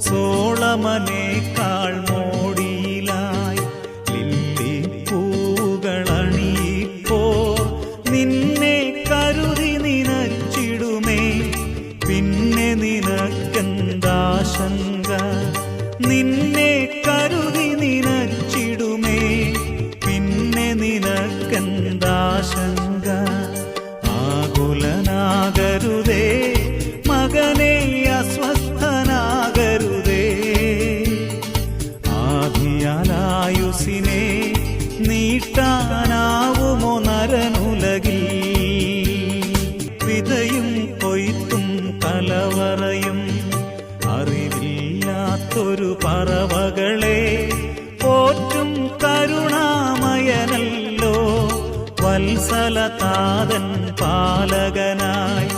സോളമനേക്കാൾ മോടിയിലായി ലില്ലിപ്പൂകളണിയിപ്പോ നിന്നെ കരുതി നിനച്ചിടുമേ. പിന്നെ നിനക്കെന്താശങ്ക? നിന്നെ കരുതി നിനച്ചിടുമേ. പിന്നെ നിനക്കെന്താശങ്ക? ആധിയാലായുസിനെ നീട്ടാനാവുമോ നരനുലകിൽ? വിതയും കൊയ്ത്തും കലവറയും അറിവില്ലാത്തൊരു പറവകളെ പോറ്റും കരുണാമയനല്ലോ വത്സലതാതൻ പാലകനായി